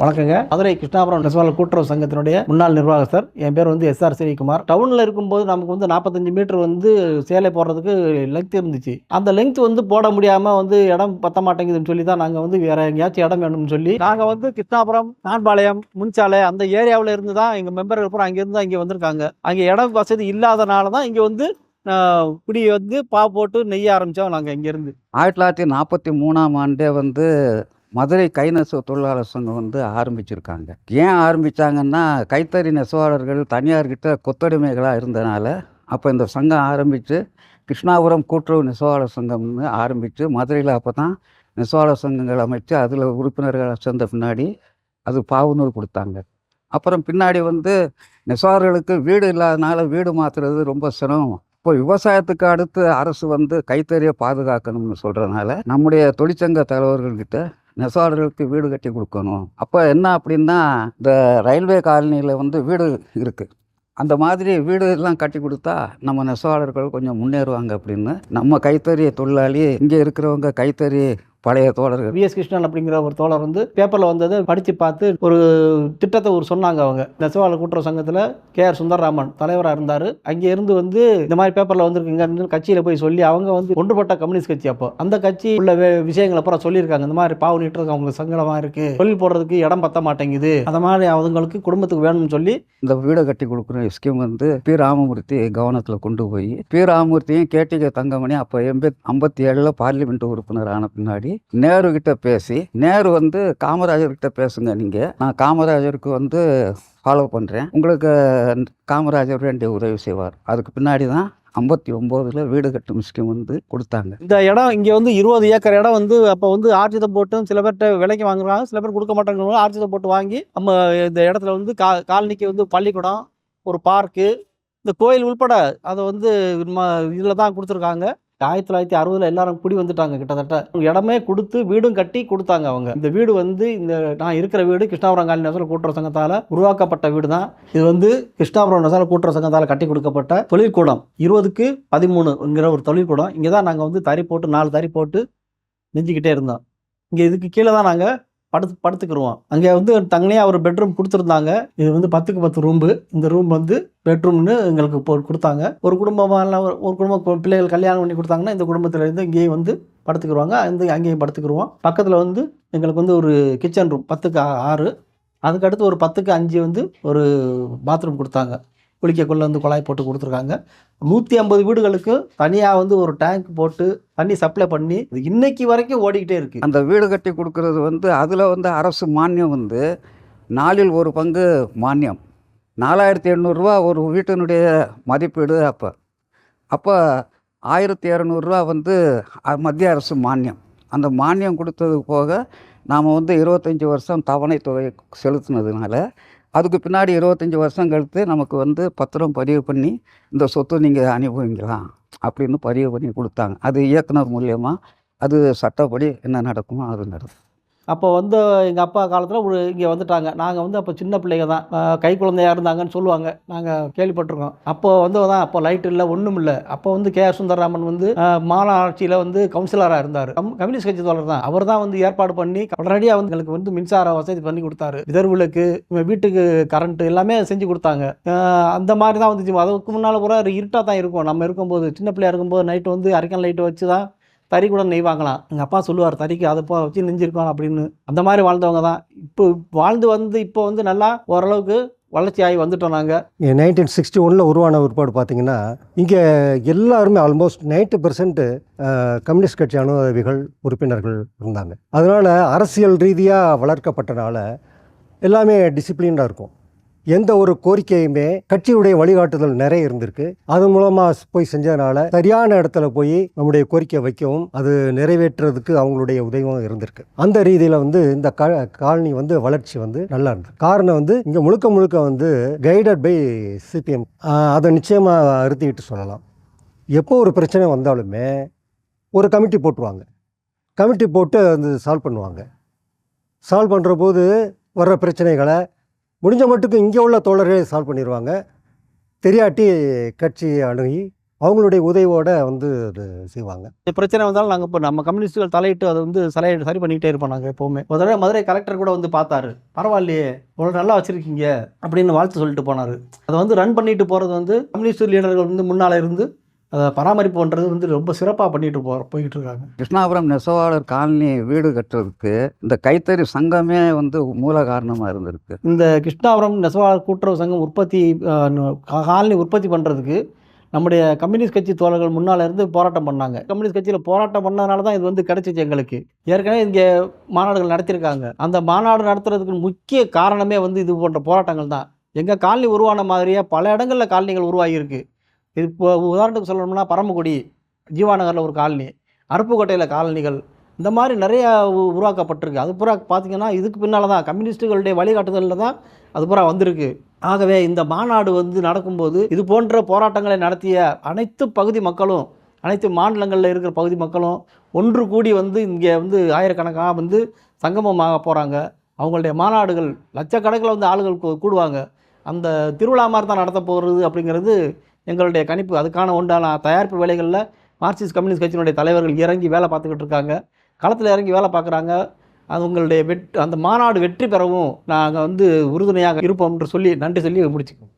வணக்கங்க. மதுரை கிருஷ்ணாபுரம் நெசவாளர் கூட்டுறவு சங்கத்தினுடைய முன்னாள் நிர்வாகர் சார் என் பேர் வந்து எஸ்ஆர் சிவிகுமார் டவுனில் இருக்கும்போது நமக்கு வந்து நாற்பத்தஞ்சு மீட்டர் வந்து சேலை போடுறதுக்கு லெங்த் இருந்துச்சு. அந்த லெங்த் வந்து போட முடியாமல் வந்து இடம் பத்த மாட்டேங்குதுன்னு சொல்லி தான் நாங்கள் வந்து வேற எங்கேயாச்சும் இடம் வேணும்னு சொல்லி. நாங்கள் வந்து கிருஷ்ணாபுரம் நான்பாளையம் முன்சாலை அந்த ஏரியாவில் இருந்து தான் எங்கள் மெம்பர்கள் பூரா அங்கேருந்து தான் இங்கே வந்திருக்காங்க. அங்கே இடம் வசதி இல்லாதனால தான் இங்கே வந்து குடி வந்து பா போட்டு நெய்ய ஆரம்பித்தோம் நாங்கள் இங்கேருந்து ஆயிரத்தி தொள்ளாயிரத்தி நாற்பத்தி மூணாம் ஆண்டே வந்து மதுரை கை நெசவு தொழிலாளர் சங்கம் வந்து ஆரம்பிச்சிருக்காங்க. ஏன் ஆரம்பித்தாங்கன்னா கைத்தறி நெசவாளர்கள் தனியார்கிட்ட கொத்தடிமைகளாக இருந்தனால அப்போ இந்த சங்கம் ஆரம்பித்து கிருஷ்ணாபுரம் கூட்டுறவு நெசவாளர் சங்கம்னு ஆரம்பித்து மதுரையில் அப்போ தான் நெசவாளர் சங்கங்கள் அமைச்சு அதில் உறுப்பினர்களை சேர்ந்த பின்னாடி அது பாவுநூல் கொடுத்தாங்க. அப்புறம் பின்னாடி வந்து நெசவாளர்களுக்கு வீடு இல்லாதனால வீடு மாற்றுறது ரொம்ப சிரமம். இப்போ விவசாயத்துக்கு அடுத்து அரசு வந்து கைத்தறியை பாதுகாக்கணும்னு சொல்கிறதுனால நம்முடைய தொழிற்சங்க தலைவர்கள்கிட்ட நெசவாளர்களுக்கு வீடு கட்டி கொடுக்கணும். அப்போ என்ன அப்படின்னா இந்த ரயில்வே காலனியில் வந்து வீடு இருக்குது அந்த மாதிரி வீடு எல்லாம் கட்டி கொடுத்தா நம்ம நெசவாளர்கள் கொஞ்சம் முன்னேறுவாங்க அப்படின்னு. நம்ம கைத்தறி தொழிலாளி இங்கே இருக்கிறவங்க கைத்தறி பழைய தோழர்கள். விஎஸ் கிருஷ்ணன் அப்படிங்கிற ஒரு தோழர் வந்து பேப்பரில் வந்ததை படித்து பார்த்து ஒரு திட்டத்தை ஒரு சொன்னாங்க அவங்க. நெசவாளர் கூட்டுறவு சங்கத்தில் கே. ஆர். சுந்தரராமன் தலைவராக இருந்தார். அங்கே இருந்து வந்து இந்த மாதிரி பேப்பரில் வந்திருக்குங்க கட்சியில் போய் சொல்லி அவங்க வந்து ஒன்றுபட்ட கம்யூனிஸ்ட் கட்சி அப்போ. அந்த கட்சி உள்ள விஷயங்களை அப்புறம் சொல்லியிருக்காங்க. இந்த மாதிரி பாவு நீட்டுறதுக்கு அவங்களுக்கு சங்கடமாக இருக்குது தொழில் போடுறதுக்கு இடம் பத்த மாட்டேங்குது. அந்த மாதிரி அவங்களுக்கு குடும்பத்துக்கு வேணும்னு சொல்லி இந்த வீடு கட்டி கொடுக்குற ஸ்கீம் வந்து பி. ராமமூர்த்தி கவனத்தில் கொண்டு போய் பி. ராமமூர்த்தியும் கேடிகே தங்கமணி அப்போ எண்பத் ஐம்பத்தி ஏழில் பார்லிமெண்ட் உறுப்பினர் ஆன பின்னாடி நேரு கிட்ட பேசி நேரு வந்து காமராஜர் கிட்ட பேசுங்க நீங்கள் நான் காமராஜருக்கு வந்து ஃபாலோ பண்ணுறேன் உங்களுக்கு காமராஜர் வேண்டிய உதவி செய்வார். அதுக்கு பின்னாடி தான் ஐம்பத்தி ஒம்போதில் வீடு கட்டும் ஸ்கீம் வந்து கொடுத்தாங்க. இந்த இடம் இங்கே வந்து இருபது ஏக்கர் இடம் வந்து அப்போ வந்து ஆர்ஜிதை போட்டும் சில பேர்கிட்ட விலைக்கு வாங்குறாங்க. சில பேர் கொடுக்க மாட்டாங்க ஆர்ஜிதை போட்டு வாங்கி நம்ம இந்த இடத்துல வந்து கா காலனிக்கு வந்து பள்ளிக்கூடம் ஒரு பார்க்கு இந்த கோயில் உள்பட அதை வந்து இதில் தான் கொடுத்துருக்காங்க. ஆயிரத்தி தொள்ளாயிரத்தி அறுபதுல எல்லாரும் குடி வந்துட்டாங்க கிட்டத்தட்ட. இடமே கொடுத்து வீடும் கட்டி கொடுத்தாங்க அவங்க. இந்த வீடு வந்து இந்த நான் இருக்கிற வீடு கிருஷ்ணாபுரம் காலி நெசவாளர் கூட்டுற சங்கத்தால் உருவாக்கப்பட்ட வீடு தான் இது வந்து கிருஷ்ணாபுரம் நெசவாளர் கூட்டுற சங்கத்தால் கட்டி கொடுக்கப்பட்ட தொழிற்கூடம். இருபதுக்கு பதிமூணுங்கிற ஒரு தொழிற்கூடம். இங்கே தான் நாங்கள் வந்து தறி போட்டு நாலு தறி போட்டு நெஞ்சிக்கிட்டே இருந்தோம். இங்கே இதுக்கு கீழே தான் நாங்கள் படுத்து படுத்துக்கிருவோம் அங்கே வந்து தங்கனே அவர் பெட்ரூம் கொடுத்துருந்தாங்க. இது வந்து பத்துக்கு பத்து ரூம்பு இந்த ரூம் வந்து பெட்ரூம்னு எங்களுக்கு கொடுத்தாங்க. ஒரு குடும்பமாக ஒரு குடும்ப பிள்ளைகள் கல்யாணம் பண்ணி கொடுத்தாங்கன்னா இந்த குடும்பத்தில் இருந்து இங்கேயே வந்து படுத்துக்கிருவாங்க. அந்த அங்கேயும் படுத்துக்கிருவோம். பக்கத்தில் வந்து எங்களுக்கு வந்து ஒரு கிச்சன் ரூம் பத்துக்கு ஆ- ஆறு அதுக்கடுத்து ஒரு பத்துக்கு அஞ்சு வந்து ஒரு பாத்ரூம் கொடுத்தாங்க. குளிக்கக்குள்ளே வந்து குழாய் போட்டு கொடுத்துருக்காங்க. நூற்றி ஐம்பது வீடுகளுக்கு தனியாக வந்து ஒரு டேங்க் போட்டு தண்ணி சப்ளை பண்ணி இன்னைக்கு வரைக்கும் ஓடிக்கிட்டே இருக்குது அந்த வீடு கட்டி கொடுக்கறது வந்து அதில் வந்து அரசு மானியம் வந்து நாலில் ஒரு பங்கு மானியம். நாலாயிரத்தி எண்ணூறுரூவா ஒரு வீட்டினுடைய மதிப்பீடு அப்போ. அப்போ ஆயிரத்தி இரநூறுவா வந்து மத்திய அரசு மானியம். அந்த மானியம் கொடுத்தது போக நாம் வந்து இருபத்தஞ்சி வருஷம் தவணை தொகை செலுத்தினதுனால அதுக்கு பின்னாடி இருபத்தஞ்சி வருஷம் கழித்து நமக்கு வந்து பத்திரம் பதிவு பண்ணி இந்த சொத்து நீங்கள் அனுபவிக்கலாம் அப்படின்னு பதிவு பண்ணி கொடுத்தாங்க. அது இயக்குனர் மூலியமாக அது சட்டப்படி என்ன நடக்குமோ அது நடக்கும். அப்போ வந்து எங்கள் அப்பா காலத்தில் ஒரு இங்கே வந்துட்டாங்க. நாங்கள் வந்து அப்போ சின்ன பிள்ளைங்க தான். கை குழந்தையாக இருந்தாங்கன்னு சொல்லுவாங்க. நாங்கள் கேள்விப்பட்டிருக்கோம். அப்போ வந்து தான். அப்போ லைட் இல்லை ஒன்றும் இல்லை. அப்போ வந்து கே ஆர் சுந்தரராமன் வந்து மாநாட்சியில் வந்து கவுன்சிலராக இருந்தார். கம் கம்யூனிஸ்ட் கட்சி தோழர் தான். அவர் தான் வந்து ஏற்பாடு பண்ணி உடனடியாக வந்து எங்களுக்கு வந்து மின்சார வசதி பண்ணி கொடுத்தாரு. விதர்வுகளுக்கு வீட்டுக்கு கரண்ட் எல்லாமே செஞ்சு கொடுத்தாங்க. அந்த மாதிரி தான் வந்துச்சு. அதுக்கு முன்னால் பூரா இருட்டாக தான் இருக்கும். நம்ம இருக்கும்போது சின்ன பிள்ளையாக இருக்கும்போது நைட்டு வந்து அரைக்கன் லைட்டு வச்சு தான் தறி கூட நெய்வாங்களாம் எங்கள் அப்பா சொல்லுவார் தறிக்கு அதை போ வச்சு நெஞ்சிருக்கோம் அப்படின்னு. அந்த மாதிரி வாழ்ந்தவங்க தான். இப்போ வாழ்ந்து வந்து இப்போ வந்து நல்லா ஓரளவுக்கு வளர்ச்சி ஆகி வந்துட்டோம் நாங்கள் நைன்டீன் சிக்ஸ்டி ஒனில் உருவான ஒருபாடு பார்த்தீங்கன்னா இங்கே எல்லாருமே ஆல்மோஸ்ட் நைன்டி பெர்சன்ட் கம்யூனிஸ்ட் கட்சி அனுபவிகள் உறுப்பினர்கள் இருந்தாங்க. அதனால் அரசியல் ரீதியாக வளர்க்கப்பட்டனால எல்லாமே டிசிப்ளின்டாக இருக்கும். எந்த ஒரு கோரிக்கையுமே கட்சியுடைய வழிகாட்டுதல் நிறைய இருந்திருக்கு. அது மூலமாக போய் செஞ்சதுனால சரியான இடத்துல போய் நம்முடைய கோரிக்கை வைக்கவும் அது நிறைவேற்றுறதுக்கு அவங்களுடைய உதவியும் இருந்திருக்கு. அந்த ரீதியில் வந்து இந்த காலனி வந்து வளர்ச்சி வந்து நல்லா இருந்தது. காரணம் வந்து இங்கே முழுக்க முழுக்க வந்து கைடட் பை சிபிஎம் அதை நிச்சயமாக அறுத்திக்கிட்டு சொல்லலாம். எப்போ ஒரு பிரச்சனை வந்தாலுமே ஒரு கமிட்டி போட்டுருவாங்க. கமிட்டி போட்டு அது சால்வ் பண்ணுவாங்க. சால்வ் பண்ணுற போது வர்ற பிரச்சனைகளை முடிஞ்ச மட்டுக்கு இங்கே உள்ள தோழர்களே சால்வ் பண்ணிடுவாங்க. தெரியாட்டி கட்சி அணுகி அவங்களுடைய உதவியோட வந்து அது செய்வாங்க. இந்த பிரச்சனை வந்தாலும் நாங்கள் இப்போ நம்ம கம்யூனிஸ்ட்டுகள் தலையிட்டு அதை வந்து சலை சரி பண்ணிக்கிட்டே இருப்போம் நாங்கள் எப்போவுமே. ஒரு தடவை மதுரை கலெக்டர் கூட வந்து பார்த்தாரு. பரவாயில்லையே இவ்வளோ நல்லா வச்சுருக்கீங்க அப்படின்னு வாழ்த்து சொல்லிட்டு போனார். அதை வந்து ரன் பண்ணிட்டு போகிறது வந்து கம்யூனிஸ்ட் லீடர்கள் வந்து முன்னால் இருந்து அதை பராமரிப்பு பண்ணுறது வந்து ரொம்ப சிறப்பாக பண்ணிட்டு போ போய்கிட்டு இருக்காங்க. கிருஷ்ணாபுரம் நெசவாளர் காலனி வீடு கட்டுறதுக்கு இந்த கைத்தறி சங்கமே வந்து மூல காரணமாக இருந்திருக்கு. இந்த கிருஷ்ணாபுரம் நெசவாளர் கூட்டுறவு சங்கம் உற்பத்தி காலனி உற்பத்தி பண்ணுறதுக்கு நம்முடைய கம்யூனிஸ்ட் கட்சி தோழர்கள் முன்னால் இருந்து போராட்டம் பண்ணாங்க. கம்யூனிஸ்ட் கட்சியில் போராட்டம் பண்ணதுனால தான் இது வந்து கிடைச்சிச்சு எங்களுக்கு. ஏற்கனவே இங்கே மாநாடுகள் நடத்தியிருக்காங்க அந்த மாநாடு நடத்துறதுக்கு முக்கிய காரணமே வந்து இது போன்ற போராட்டங்கள் தான். எங்கள் காலனி உருவான மாதிரியே பல இடங்களில் காலனிகள் உருவாகியிருக்கு. இது இப்போ உதாரணத்துக்கு சொல்லணும்னா பரமக்குடி ஜீவாநகரில் ஒரு காலனி அருப்புக்கோட்டையில் காலனிகள் இந்த மாதிரி நிறைய உருவாக்கப்பட்டிருக்கு. அது பூரா பார்த்தீங்கன்னா இதுக்கு பின்னால் தான் கம்யூனிஸ்ட்டுகளுடைய வழிகாட்டுதலில் தான் அது பூரா வந்திருக்கு. ஆகவே இந்த மாநாடு வந்து நடக்கும்போது இது போன்ற போராட்டங்களை நடத்திய அனைத்து பகுதி மக்களும் அனைத்து மாநிலங்களில் இருக்கிற பகுதி மக்களும் ஒன்று கூடி வந்து இங்கே வந்து ஆயிரக்கணக்காக வந்து சங்கமமாக போகிறாங்க அவங்களுடைய மாநாடுகள் லட்சக்கணக்கில் வந்து ஆளுகள் கூ- கூடுவாங்க. அந்த திருவிழா மாதிரி தான் நடத்த போகிறது அப்படிங்கிறது எங்களுடைய கணிப்பு அதுக்கான உண்டான தயாரிப்பு வேலைகளில் மார்க்சிஸ்ட் கம்யூனிஸ்ட் கட்சியினுடைய தலைவர்கள் இறங்கி வேலை பார்த்துக்கிட்டு இருக்காங்க. களத்தில் இறங்கி வேலை பார்க்குறாங்க. அது உங்களுடைய வெட் அந்த மாநாடு வெற்றி பெறவும் நாங்கள் வந்து உறுதுணையாக இருப்போம் என்று சொல்லி நன்றி சொல்லி முடிச்சுக்கோம்